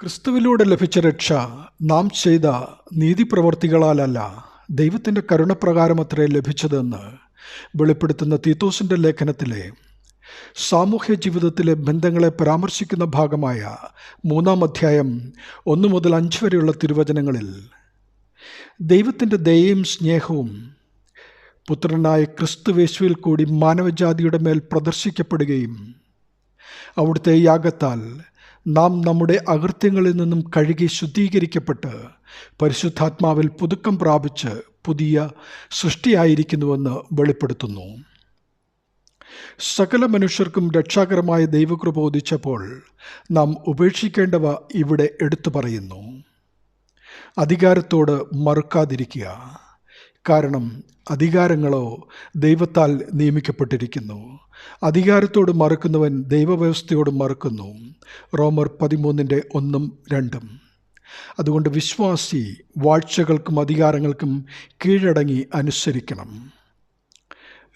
ക്രിസ്തുവിലൂടെ ലഭിച്ച രക്ഷ നാം ചെയ്ത നീതിപ്രവർത്തികളാലല്ല ദൈവത്തിന്റെ കരുണപ്രകാരമത്രേ ലഭിച്ചതെന്ന് വെളിപ്പെടുത്തുന്ന തീത്തോസിന്റെ ലേഖനത്തിലെ സാമൂഹ്യ ജീവിതത്തിലെ ബന്ധങ്ങളെ പരാമർശിക്കുന്ന ഭാഗമായ മൂന്നാം അധ്യായം ഒന്ന് മുതൽ അഞ്ച് വരെയുള്ള തിരുവചനങ്ങളിൽ ദൈവത്തിന്റെ ദയയും സ്നേഹവും പുത്രനായ ക്രിസ്തുവേശുവിൽ കൂടി മാനവജാതിയുടെ മേൽ പ്രദർശിക്കപ്പെടുകയും അവിടുത്തെ യാഗത്താൽ നാം നമ്മുടെ അകൃത്യങ്ങളിൽ നിന്നും കഴുകി ശുദ്ധീകരിക്കപ്പെട്ട് പരിശുദ്ധാത്മാവിൽ പുതുക്കം പ്രാപിച്ച് പുതിയ സൃഷ്ടിയായിരിക്കുന്നുവെന്ന് വെളിപ്പെടുത്തുന്നു. സകല മനുഷ്യർക്കും രക്ഷാകരമായ ദൈവകൃപ ഉദിച്ചപ്പോൾ നാം ഉപേക്ഷിക്കേണ്ടവ ഇവിടെ എടുത്തു പറയുന്നു. അധികാരത്തോട് മറുക്കാതിരിക്കുക. കാരണം അധികാരങ്ങളോ ദൈവത്താൽ നിയമിക്കപ്പെട്ടിരിക്കുന്നു. അധികാരത്തോട് മറുക്കുന്നവൻ ദൈവവ്യവസ്ഥയോട് മറുക്കുന്നു. റോമർ പതിമൂന്നിന്റെ ഒന്നും രണ്ടും. അതുകൊണ്ട് വിശ്വാസി വാഴ്ചകൾക്കും അധികാരങ്ങൾക്കും കീഴടങ്ങി അനുസരിക്കണം.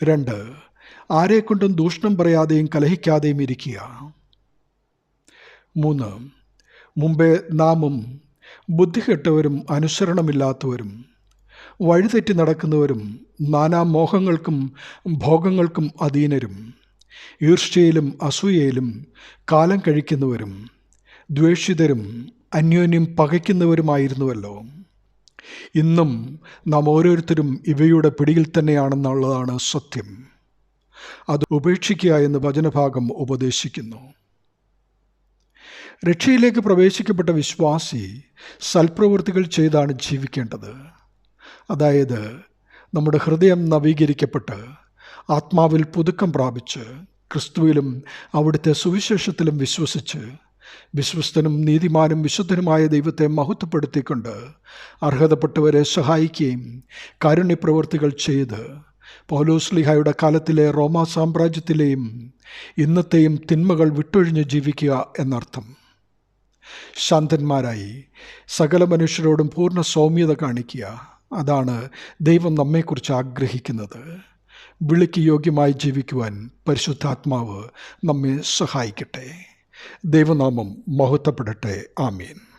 രണ്ട്. ആരെക്കൊണ്ടും ദൂഷണം പറയാതെയും കലഹിക്കാതെയും ഇരിക്കുക. മൂന്ന്. മുമ്പേ നാമും ബുദ്ധികെട്ടവരും അനുസരണമില്ലാത്തവരും. വഴിതെറ്റി നടക്കുന്നവരും നാനാമോഹങ്ങൾക്കും ഭോഗങ്ങൾക്കും അധീനരും. ഈർഷ്യയിലും അസൂയയിലും കാലം കഴിക്കുന്നവരും ദ്വേഷിതരും അന്യോന്യം പകയ്ക്കുന്നവരുമായിരുന്നുവല്ലോ. ഇന്നും നാം ഓരോരുത്തരും ഇവയുടെ പിടിയിൽ തന്നെയാണെന്നുള്ളതാണ് സത്യം. അത് ഉപേക്ഷിക്കുക എന്ന് വചനഭാഗം ഉപദേശിക്കുന്നു. രക്ഷയിലേക്ക് പ്രവേശിക്കപ്പെട്ട വിശ്വാസി സൽപ്രവൃത്തികൾ ചെയ്താണ് ജീവിക്കേണ്ടത്. അതായത് നമ്മുടെ ഹൃദയം നവീകരിക്കപ്പെട്ട് ആത്മാവിൽ പുതുക്കം പ്രാപിച്ച് ക്രിസ്തുവിലും അവിടുത്തെ സുവിശേഷത്തിലും വിശ്വസിച്ച് വിശ്വസ്തനും നീതിമാനും വിശുദ്ധനുമായ ദൈവത്തെ മഹത്വപ്പെടുത്തിക്കൊണ്ട് അർഹതപ്പെട്ടവരെ സഹായിക്കുകയും കാരുണ്യപ്രവൃത്തികൾ ചെയ്ത് പൗലോസ്ലിഹായുടെ കാലത്തിലെ റോമാ സാമ്രാജ്യത്തിലെയും ഇന്നത്തെയും തിന്മകൾ വിട്ടൊഴിഞ്ഞ് ജീവിക്കുക എന്നർത്ഥം. ശാന്തന്മാരായി സകല മനുഷ്യരോടും പൂർണ സൗമ്യത കാണിക്കുക. അതാണ് ദൈവം നമ്മെക്കുറിച്ച് ആഗ്രഹിക്കുന്നത്. വിളിക്ക് യോഗ്യമായി ജീവിക്കുവാൻ പരിശുദ്ധാത്മാവ് നമ്മെ സഹായിക്കട്ടെ. ദൈവനാമം മഹത്വപ്പെടട്ടെ. ആമീൻ.